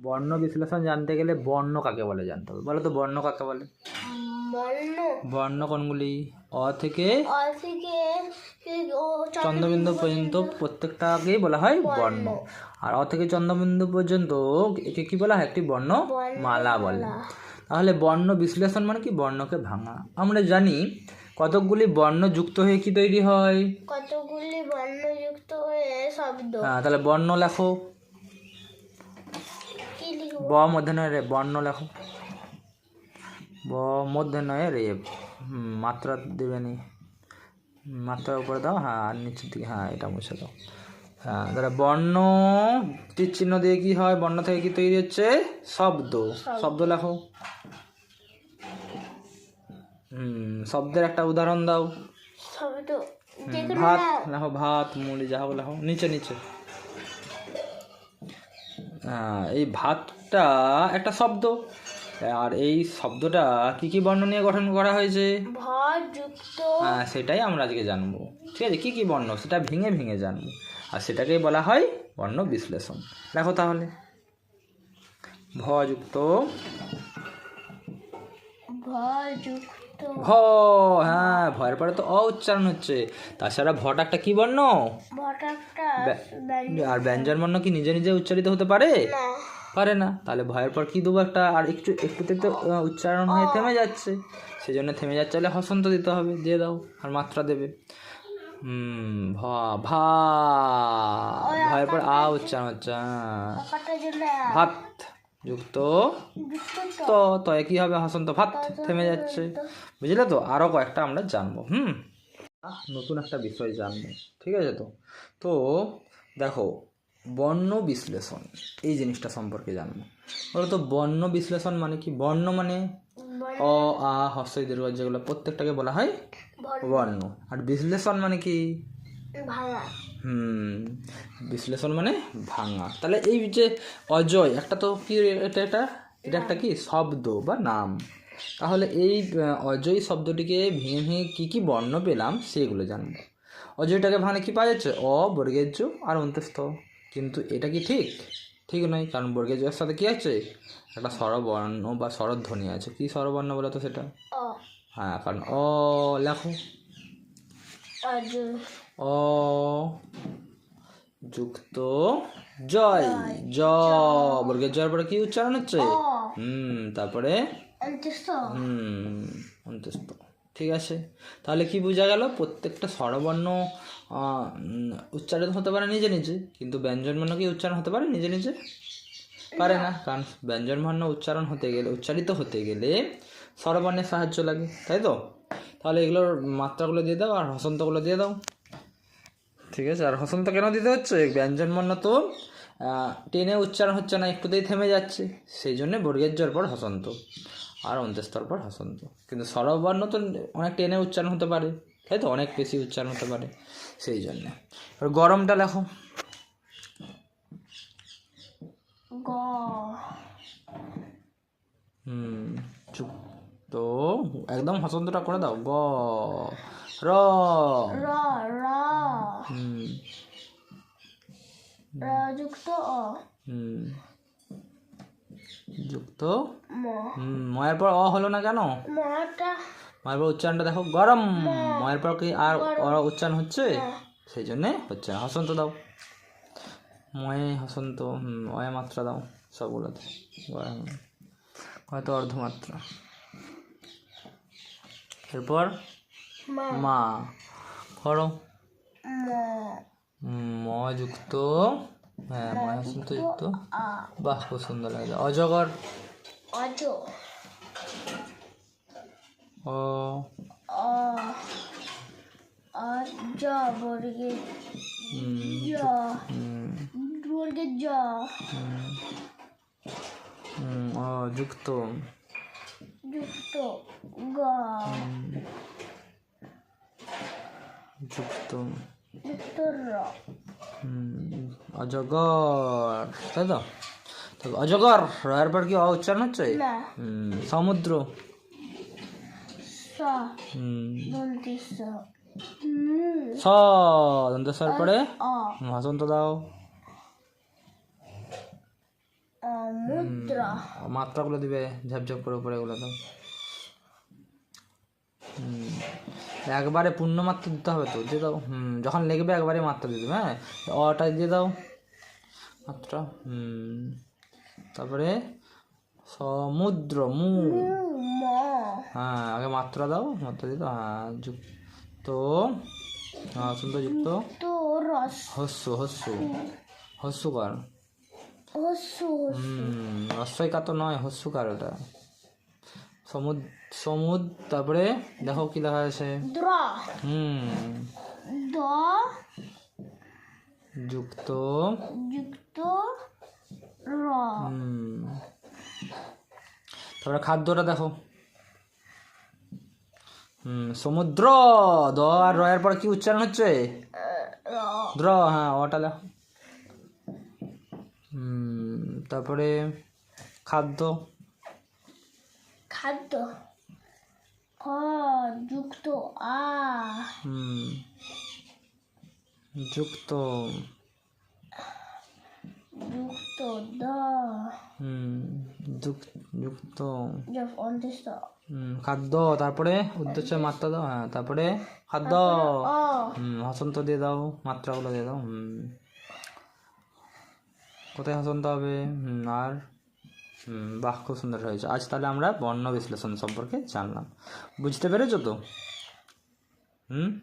বর্ণ বিশ্লেষণ জানতে গেলে বর্ণ কাকে বলে জানতে হবে? বলো তো বর্ণ কাকে বলে? বর্ণ। বর্ণ কোনগুলি? অ থেকে অ থেকে চন্দ্রবিন্দু পর্যন্ত প্রত্যেকটাকেই বলা হয় বর্ণ। আর অ থেকে চন্দ্রবিন্দু পর্যন্ত একে কি বলা হয়? একটি বর্ণ মালা বলে। তাহলে বর্ণ বিশ্লেষণ মানে কি? বর্ণকে ভাঙা। আমরা জানি কতকগুলি বর্ণ যুক্ত হয়ে কি তৈরি হয়? কতগুলি বর্ণযুক্ত হয়ে শব্দ। হ্যাঁ তাহলে বর্ণ লেখো। ব মধ্যে নয় রে বর্ণ লেখো। ব মধ্যে নয় রে মাত্রা দেবে নি। মাত্রার উপরে দাও হ্যাঁ আর নিচের দিকে হ্যাঁ এটা মুছে দাও। হ্যাঁ তাহলে বর্ণ চিহ্ন দিয়ে কি হয়? বর্ণ থেকে কি তৈরি হচ্ছে? শব্দ। শব্দ। লেখো। হুম শব্দের একটা উদাহরণ দাও। শব্দ। ভাত লেখো ভাত মুড়ি যা হোক লেখো। নিচে নিচে। হ্যাঁ, এই ভাতটা একটা একটা শব্দ। আর এই শব্দটা কি কি বর্ণ নিয়ে গঠন করা হয়েছে? হ্যাঁ সেটাই আমরা আজকে জানব। ঠিক আছে কি কি বর্ণ? সেটা ভেঙে ভেঙে জানব। আর সেটাকেই বলা হয় বর্ণ বিশ্লেষণ। দেখো তাহলে। ভ যুক্ত ভ হ্যাঁ ভয়ের পরে তো অ উচ্চারণ হচ্ছে। তাছাড়া ভটা একটা কি বর্ণ? আর ব্যঞ্জন বর্ণ কি নিজে নিজে উচ্চারিত হতে পারে? না। পারে না তাহলে ভয়ের পর কি দেবো একটা? আর একটু একটুতে তো উচ্চারণ হয়ে থেমে যাচ্ছে। সেই জন্য থেমে যাচ্ছে তাহলে হসন্ত দিতে হবে দিয়ে দাও আর মাত্রা দেবে। ভ ভা ভয়ের পর আ উচ্চারণ হচ্ছে ভাত যুক্ত। যুক্ত তো। তয়ে কি হবে? হসন্ত ভাত থেমে যাচ্ছে। বুঝলে তো? আরও কয়েকটা আমরা জানব হুম? নতুন একটা বিষয় জানব ঠিক আছে তো? তো দেখো বর্ণ বিশ্লেষণ এই জিনিসটা সম্পর্কে জানব। বলো তো বর্ণ বিশ্লেষণ মানে কি? বর্ণ মানে অ আ হস্যই দীর্ঘ যেগুলো প্রত্যেকটাকে বলা হয় বর্ণ। আর বিশ্লেষণ মানে কি? ভাঙা। হুম বিশ্লেষণ মানে ভাঙা। তাহলে এই যে অজয় একটা তো কি এটা এটা? এটা একটা কি? শব্দ বা নাম। তাহলে এই অজয় শব্দটিকে ভেঙে ভেঙে কী কী বর্ণ পেলাম সেগুলো জানব। অজয়টাকে ভাঙলে কি পাওয়া যাচ্ছে? অ বর্গের আর অন্তস্থ। কিন্তু এটা কি ঠিক? ঠিক নয় কারণ বর্গের জোয়ের সাথে কি আছে? একটা স্বরবর্ণ বা স্বরধ্বনি আছে। কি স্বরবর্ণ বলো তো সেটা? হ্যাঁ কারণ অ লেখো। অ যুক্ত জয়। জ। বর্গের জয়ের পরে কি উচ্চারণ হচ্ছে? হুম তারপরে? হুম অন্তস্থ ঠিক আছে। তাহলে কি বোঝা গেল? প্রত্যেকটা স্বরবর্ণ উচ্চারিত হতে পারে নিজে নিজে, কিন্তু ব্যঞ্জনবর্ণ কি উচ্চারণ হতে পারে নিজে নিজে? পারে না, কারণ ব্যঞ্জনবর্ণ উচ্চারণ হতে গেলে, উচ্চারিত হতে গেলে স্বরবর্ণের সাহায্য লাগে, তাই তো? তাহলে এগুলোর মাত্রাগুলো দিয়ে দাও আর হসন্তগুলো দিয়ে দাও। ঠিক আছে, আর হসন্ত কেন দিতে হচ্ছে? ব্যঞ্জনবর্ণ তো টেনে উচ্চারণ হচ্ছে না, একটুতেই থেমে যাচ্ছে, সেই জন্য বর্গের জোর পর হসন্ত, আর অন্ত্যস্তর পর হসন্ত। কিন্তু স্বরবর্ণ তো অনেক টেনে উচ্চারণ হতে পারে। তাই তো অনেক বেশি উচ্চারণ হতে পারে সেই জন্য। এবার গরমটা লেখো হুম চুপ। তো একদম হসন্তটা করে দাও। গ র। র র। হুম। র যুক্ত অ। হুম। যুক্ত ম। হুম ময়ের পর অ হলো না কেন? মটা ময়ের পর উচ্চারণটা দেখো গরম। ময়ের পর কি আর উচ্চারণ হচ্ছে? সেই জন্যে হচ্ছে না। হসন্ত দাও। ময়ে হসন্ত হুম মাত্রা দাও সবগুলোতে। গরম। হয়তো অর্ধমাত্রা। এরপর? মা। মা। করো। ম। যুক্ত হ্যাঁ ময় হসন্ত যুক্ত বাহ খুব সুন্দর লাগে অজগর। অজ অ অ বর্গে হুম, জ বর্গে জ হুম, হুম, অ যুক্ত যুক্ত গ যুক্ত যুক্ত র অজগর তাই তো তো অজগর রয়ের পর কি অ উচ্চারণ হচ্ছে সমুদ্র স দন্তি স হুম পরে হসন্ত দাও মাত্রাগুলো দিবে ঝাপঝাপ করে উপরে এগুলো দাও একবারে পূর্ণ মাত্রা দিতে হবে তো দিয়ে দাও হুম যখন লিখবে একবারে মাত্রা দিয়ে দেবে হ্যাঁ অটা দিয়ে দাও মাত্রা হুম তারপরে সমুদ্র মু। হ্যাঁ আগে মাত্রা দাও মাত্রা দাও হ্যাঁ যুক্ত। হ্যাঁ সুন্দর যুক্ত। হস্য হস্য। হস্যকার। হসু হুম রস্যইকার তো নয় হস্যকার ওটা। সমুদ সমুদ তারপরে দেখো কি লেখা আছে। হুম। যুক্ত। যুক্ত হুম। তারপরে খাদ্যটা দেখো। হুম সমুদ্র! দ আর রয়ের পর কি উচ্চারণ হচ্ছে? দ্র হ্যাঁ ওটা দেখো তারপরে খাদ্য। খাদ্য। ক যুক্ত আ। হুম যুক্ত। যুক্ত দ হুম যুক- যুক্ত. হুম খাদ্য তারপরে উদ্দেশ্য মাত্রা দাও হ্যাঁ তারপরে খাদ্য। হুম হসন্ত দিয়ে দাও মাত্রাগুলো দিয়ে দাও হুম। কোথায় হসন্ত হবে? হুম আর হুম বাহ খুব সুন্দর হয়েছে। আজ তাহলে আমরা বর্ণ বিশ্লেষণ সম্পর্কে জানলাম। বুঝতে পেরেছ তো? হুম?